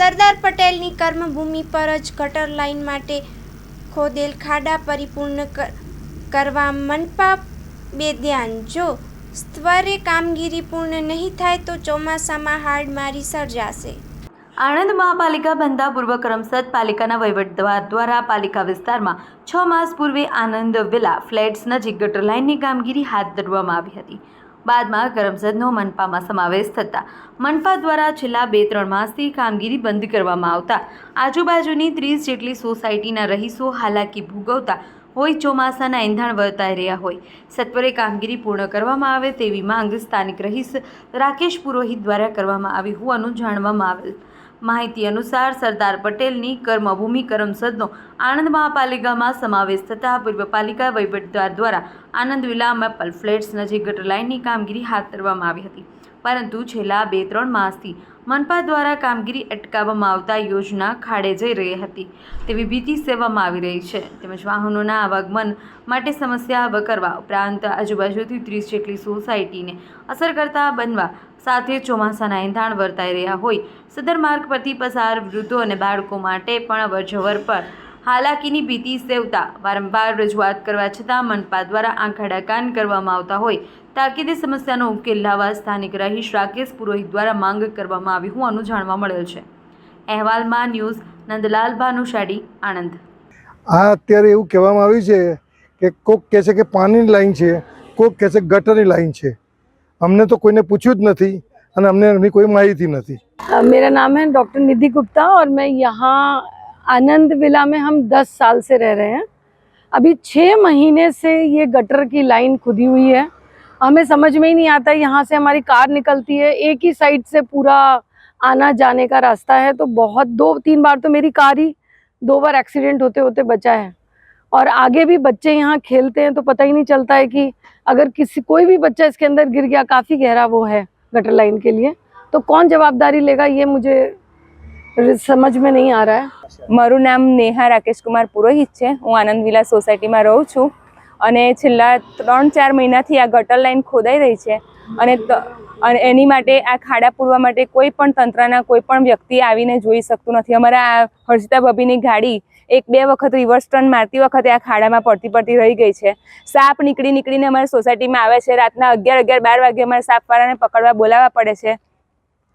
સરદાર પટેલની કર્મભૂમિ પર જ ગટર લાઇન માટે ખોદેલ ખાડા પરિપૂર્ણ કર- કરવા મનપા બેધ્યાન જો સ્તરે કામગીરી પૂર્ણ નહીં થાય તો ચોમાસામાં હાડમારી સર્જાશે. આણંદ મહાપાલિકા બનતા પૂર્વ કરમસદ પાલિકાના વહીવટદાર દ્વારા પાલિકા વિસ્તારમાં છ માસ પૂર્વે આનંદ વિલા ફ્લેટ્સ નજીક ગટર લાઇનની કામગીરી હાથ ધરવામાં આવી હતી. બાદમાં કરમસદનો મનપામાં સમાવેશ થતાં. મનપા દ્વારા છેલ્લા બે ત્રણ માસથી કામગીરી બંધ કરવામાં આવતા. આજુબાજુની ત્રીસ જેટલી સોસાયટીના રહીશો હાલાકી ભોગવતા હોય ચોમાસાના એંધાણ વર્તાઈ રહ્યા હોય. સત્વરે કામગીરી પૂર્ણ કરવામાં આવે તેવી માંગ સ્થાનિક રહીશ રાકેશ પુરોહિત દ્વારા કરવામાં આવી હોવાનું જાણવામાં આવેલ. માહિતી અનુસાર સરદાર પટેલની કર્મભૂમિ કરમસદનો આણંદ મહાપાલિકામાં સમાવેશ થતાં પૂર્વ પાલિકા વહીવટદાર દ્વારા આનંદ વિલા મેપલ ફ્લેટ્સ નજીક ગટર લાઇનની કામગીરી હાથ ધરવામાં આવી હતી. પરંતુ છેલ્લા બે ત્રણ માસથી મનપા દ્વારા કામગીરી અટકાવવામાં આવતા યોજના ખાડે જઈ રહી હતી. તેવી ભીતિ સેવામાં આવી રહી છે. તેમજ વાહનોના આવાગમન માટે સમસ્યા કરવા ઉપરાંત આજુબાજુથી ત્રીસ જેટલી સોસાયટીને અસર કરતા બનવા સાથે ચોમાસાના એંધાણ વર્તાઈ રહ્યા હોય. સદર માર્ગ પરથી પસાર વૃદ્ધો અને બાળકો માટે પણ અવરજવર પર હાલાકીની ભીતિ સેવતા વારંવાર રજૂઆત કરવા છતાં મનપા દ્વારા આંખાડા કાન કરવામાં આવતા હોય. તાકીદે સમસ્યાનો ઉકેલ લાવવા સ્થાનિક રહીશ રાકેશ પુરોહિત દ્વારા માંગ કરવામાં આવી હોવાનું જાણવા મળેલ છે. અહેવાલમાં ન્યૂઝ નંદલાલ ભાનુશાળી, આણંદ. આ અત્યારે એવું કહેવામાં આવ્યું છે કે કોક કહે છે કે પાણીની લાઈન છે, કોક કહે છે ગટરની લાઈન છે. અમને તો કોઈને પૂછ્યું જ નથી અને અમને એમની કોઈ માહિતી નથી अ, मेरा नाम है डॉक्टर निधि गुप्ता और मैं यहाँ आनंद विला में हम 10 साल से रह रहे हैं अभी छः महीने से ये गटर की लाइन खुदी हुई है हमें समझ में ही नहीं आता यहाँ से हमारी कार निकलती है एक ही साइड से पूरा आना जाने का रास्ता है तो बहुत दो तीन बार तो मेरी कार ही दो बार एक्सीडेंट होते होते बचा है और आगे भी बच्चे यहाँ खेलते हैं तो पता ही नहीं चलता है कि अगर किसी कोई भी बच्चा इसके अंदर गिर गया काफ़ी गहरा वो है गटर लाइन के लिए तो कौन जवाबदारी लेगा ये मुझे समझ में नहीं आ रहा है મારું નામ નેહા રાકેશ કુમાર પુરોહિત છે હું આનંદ વિલા સોસાયટીમાં રહું છું અને છેલ્લા ત્રણ ચાર મહિનાથી આ ગટર લાઈન ખોદાઈ રહી છે અને ત- અને એની માટે આ ખાડા પૂરવા માટે કોઈ પણ તંત્રના કોઈ પણ વ્યક્તિ આવીને જોઈ શકતું નથી. અમારા આ હર્ષિતા ભભીની ગાડી એક બે વખત રિવર્સ ટર્ન મારતી વખતે આ ખાડામાં પડતી પડતી રહી ગઈ છે. સાપ નીકળી નીકળીને અમારી સોસાયટીમાં આવે છે. રાતના અગિયાર અગિયાર બાર વાગે અમારે સાપવાળાને પકડવા બોલાવવા પડે છે.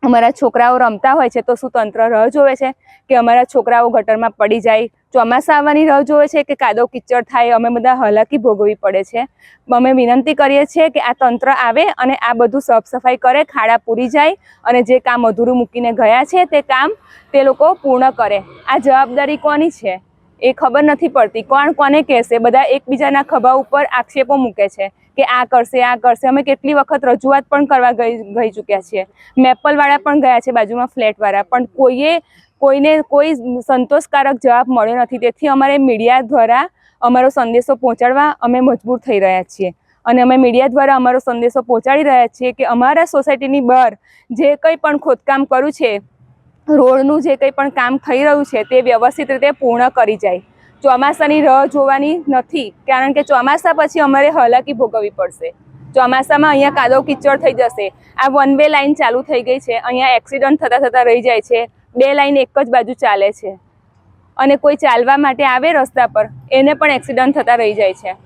અમારા છોકરાઓ રમતા હોય છે તો શું તંત્ર રાહ જોવે છે કે અમારા છોકરાઓ ગટરમાં પડી જાય? ચોમાસા આવવાની રાહ જોવે છે કે કાદો કિચડ થાય, અમે બધા હાલાકી ભોગવવી પડે છે. અમે વિનંતી કરીએ છીએ કે આ તંત્ર આવે અને આ બધું સાફ સફાઈ કરે, ખાડા પૂરી જાય અને જે કામ અધૂરું મૂકીને ગયા છે તે કામ તે લોકો પૂર્ણ કરે. આ જવાબદારી કોની છે? એ ખબર નથી પડતી. કોણ કોને કહેશે? બધા એકબીજાના ખભા ઉપર આક્ષેપો મૂકે છે. કે આ કરશે આ કરશે. અમે કેટલી વખત રજૂઆત પણ કરવા ગઈ ગઈ ચૂક્યા છીએ. મેપલવાળા પણ ગયા છે બાજુમાં, ફ્લેટવાળા. પણ કોઈએ, કોઈને કોઈ સંતોષકારક જવાબ મળ્યો નથી. તેથી અમારે મીડિયા દ્વારા અમારો સંદેશો પહોંચાડવા અમે મજબૂર થઈ રહ્યા છીએ. અને અમે મીડિયા દ્વારા અમારો સંદેશો પહોંચાડી રહ્યા છીએ કે અમારા સોસાયટીની બહાર જે કંઈ પણ ખોદકામ કર્યું છે, રોડનું જે કંઈ પણ કામ થઈ રહ્યું છે, તે વ્યવસ્થિત રીતે પૂર્ણ કરી જાય. ચોમાસાની રાહ જોવાની નથી, કારણ કે ચોમાસા પછી અમારે હાલાકી ભોગવવી પડશે. ચોમાસામાં અહીંયા કાદવ કિચડ થઈ જશે. આ વન વે લાઇન ચાલુ થઈ ગઈ છે. અહીંયા એક્સિડન્ટ થતાં થતાં રહી જાય છે. બે લાઇન એક જ બાજુ ચાલે છે. અને કોઈ ચાલવા માટે આવે રસ્તા પર, એને પણ એક્સિડન્ટ થતાં રહી જાય છે.